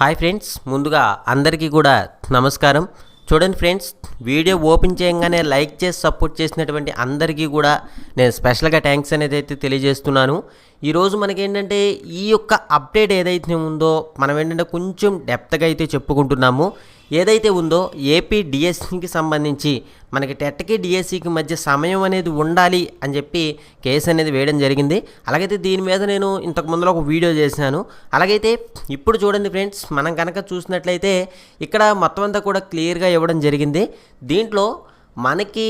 Hi friends ముందుగా అందరికీ కూడా నమస్కారం. చూడండి ఫ్రెండ్స్ వీడియో ఓపెన్ చేయగానే లైక్ చేసి సపోర్ట్ చేసినటువంటి అందరికీ కూడా నేను స్పెషల్గా థ్యాంక్స్ అనేది అయితే తెలియజేస్తున్నాను. ఈరోజు మనకేంటంటే ఈ యొక్క అప్డేట్ ఏదైతే ఉందో మనం ఏంటంటే కొంచెం డెప్త్గా అయితే చెప్పుకుంటున్నాము. ఏదైతే ఉందో ఏపీ డిఎస్సికి సంబంధించి మనకి టెట్కి డిఎస్సికి మధ్య సమయం అనేది ఉండాలి అని చెప్పి కేసు అనేది వేయడం జరిగింది. అలాగైతే దీని మీద నేను ఇంతకు ముందులో ఒక వీడియో చేశాను. అలాగైతే ఇప్పుడు చూడండి ఫ్రెండ్స్ మనం కనుక చూసినట్లయితే ఇక్కడ మొత్తం అంతా కూడా క్లియర్గా ఇవ్వడం జరిగింది. దీంట్లో మనకి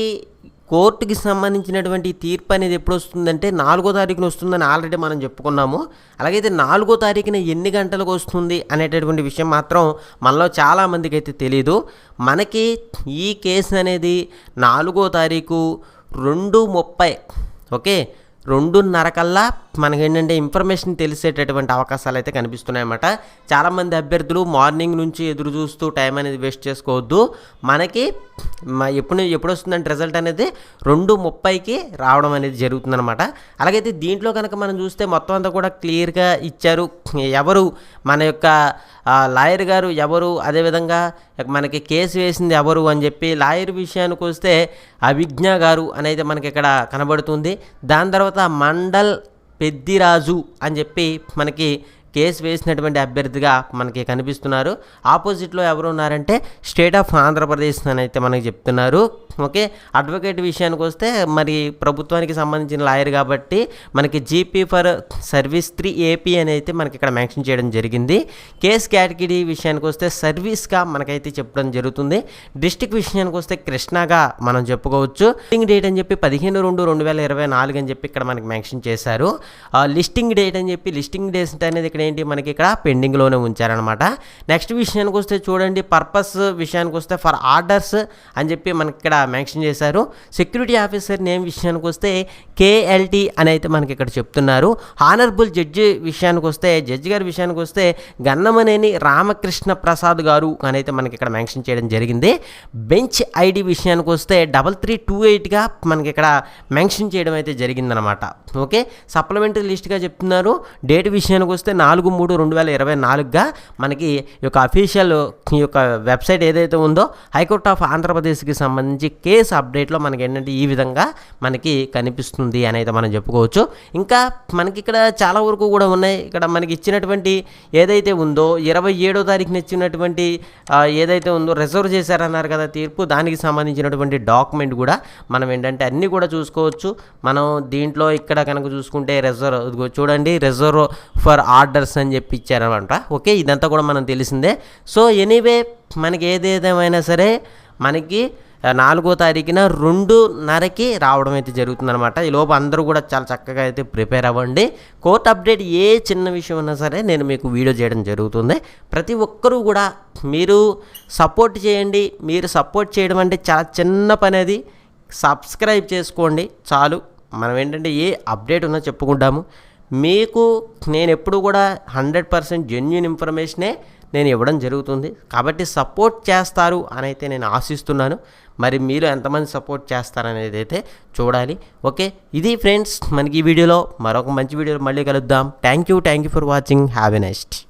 కోర్టుకి సంబంధించినటువంటి తీర్పు అనేది ఎప్పుడు వస్తుందంటే నాలుగో తారీఖున వస్తుందని ఆల్రెడీ మనం చెప్పుకున్నాము. అలాగైతే నాలుగో తారీఖున ఎన్ని గంటలకు వస్తుంది అనేటటువంటి విషయం మాత్రం మనలో చాలామందికి అయితే తెలియదు మనకి ఈ కేసు అనేది నాలుగో తారీఖు రెండు ముప్పై ఓకే? రెండున్నర కల్లా మనకేంటంటే ఇన్ఫర్మేషన్ తెలిసేటటువంటి అవకాశాలు అయితే కనిపిస్తున్నాయన్నమాట. చాలామంది అభ్యర్థులు మార్నింగ్ నుంచి ఎదురు చూస్తూ టైం అనేది వేస్ట్ చేసుకోవద్దు. మనకి ఎప్పుడు ఎప్పుడు వస్తుందంటే రిజల్ట్ అనేది రెండు ముప్పైకి రావడం అనేది జరుగుతుందన్నమాట. అలాగైతే దీంట్లో కనుక మనం చూస్తే మొత్తం అంతా కూడా క్లియర్గా ఇచ్చారు. ఎవరు మన యొక్క లాయర్ గారు ఎవరు అదేవిధంగా మనకి కేసు వేసింది ఎవరు అని చెప్పి లాయర్ విషయానికి వస్తే అభిజ్ఞ గారు అనేది మనకి ఇక్కడ కనబడుతుంది. దాని తర్వాత మండల్ పెద్దిరాజు అని చెప్పి మనకి కేసు వేసినటువంటి అభ్యర్థిగా మనకి కనిపిస్తున్నారు. ఆపోజిట్లో ఎవరు ఉన్నారంటే స్టేట్ ఆఫ్ ఆంధ్రప్రదేశ్ అని అయితే మనకి చెప్తున్నారు. ఓకే? అడ్వకేట్ విషయానికి వస్తే మరి ప్రభుత్వానికి సంబంధించిన లాయర్ కాబట్టి మనకి GP for service three AP అని అయితే మనకి ఇక్కడ మెన్షన్ చేయడం జరిగింది. కేస్ కేటగిరీ విషయానికి వస్తే సర్వీస్గా మనకైతే చెప్పడం జరుగుతుంది. డిస్టిక్ విషయానికి వస్తే కృష్ణగా మనం చెప్పుకోవచ్చు. లిస్టింగ్ డేట్ అని చెప్పి పదిహేను రెండు రెండు వేల ఇరవై నాలుగు అని చెప్పి ఇక్కడ మనకి మెన్షన్ చేశారు. లిస్టింగ్ డేట్ అని చెప్పి లిస్టింగ్ డేస్ అనేది ఇక్కడ ఏంటి? మనకి ఇక్కడ పెండింగ్లోనే ఉంచారనమాట నెక్స్ట్ విషయానికి వస్తే చూడండి పర్పస్ విషయానికి వస్తే ఫర్ ఆర్డర్స్ అని చెప్పి మనకి ఇక్కడ మెన్షన్ చేశారు. సెక్యూరిటీ ఆఫీసర్ నేమ్ విషయానికి వస్తే కేఎల్టీ అని అయితే మనకి ఇక్కడ చెప్తున్నారు. హానరబుల్ జడ్జి విషయానికి వస్తే జడ్జి గారి విషయానికి వస్తే గన్నమనేని రామకృష్ణ ప్రసాద్ గారు అని అయితే మనకి ఇక్కడ మెన్షన్ చేయడం జరిగింది. బెంచ్ ఐడి విషయానికి వస్తే డబల్ త్రీ టూ ఎయిట్గా మనకి ఇక్కడ మెన్షన్ చేయడం అయితే జరిగిందనమాట ఓకే? సప్లిమెంటరీ లిస్ట్గా చెప్తున్నారు. డేట్ విషయానికి వస్తే నాలుగు మూడు రెండు వేల ఇరవై నాలుగుగా మనకి ఈ యొక్క అఫీషియల్ ఈ యొక్క వెబ్సైట్ ఏదైతే ఉందో హైకోర్ట్ ఆఫ్ ఆంధ్రప్రదేశ్కి సంబంధించి కేసు అప్డేట్లో మనకి ఏంటంటే ఈ విధంగా మనకి కనిపిస్తుంది అని అయితే మనం చెప్పుకోవచ్చు. ఇంకా మనకి ఇక్కడ చాలా వరకు కూడా ఉన్నాయి. ఇక్కడ మనకి ఇచ్చినటువంటి ఏదైతే ఉందో ఇరవై ఏడో తారీఖున ఇచ్చినటువంటి ఏదైతే ఉందో రిజర్వ్ చేశారన్నారు కదా తీర్పు దానికి సంబంధించినటువంటి డాక్యుమెంట్ కూడా మనం ఏంటంటే అన్నీ కూడా చూసుకోవచ్చు. మనం దీంట్లో ఇక్కడ కనుక చూసుకుంటే రిజర్వ్ చూడండి రిజర్వ్ ఫర్ ఆర్డర్స్ అని చెప్పి ఇచ్చారనమాట ఓకే ఇదంతా కూడా మనం తెలిసిందే. సో ఎనీవే మనకి ఏదేదేమైనా సరే మనకి నాలుగో తారీఖున రెండున్నరకి రావడం అయితే జరుగుతుందన్నమాట. ఈ లోపు అందరూ కూడా చాలా చక్కగా అయితే ప్రిపేర్ అవ్వండి. కోర్ట్ అప్డేట్ ఏ చిన్న విషయం ఉన్నా సరే నేను మీకు వీడియో చేయడం జరుగుతుంది. ప్రతి ఒక్కరూ కూడా మీరు సపోర్ట్ చేయండి. మీరు సపోర్ట్ చేయడం అంటే చాలా చిన్న పని అది. సబ్స్క్రైబ్ చేసుకోండి. చాలు. మనం ఏంటంటే ఏ అప్డేట్ ఉన్నా చెప్పుకుంటాము. మీకు నేను ఎప్పుడు కూడా హండ్రెడ్ పర్సెంట్ జెన్యున్ ఇన్ఫర్మేషనే నేను ఇవ్వడం జరుగుతుంది. కాబట్టి సపోర్ట్ చేస్తారు అని అయితే నేను ఆశిస్తున్నాను. మరి మీరు ఎంతమంది సపోర్ట్ చేస్తారనేది అయితే చూడాలి. ఓకే? ఇది ఫ్రెండ్స్ మనకి ఈ వీడియోలో మరొక మంచి వీడియోలో మళ్ళీ కలుద్దాం. Thank you thank you for watching have a next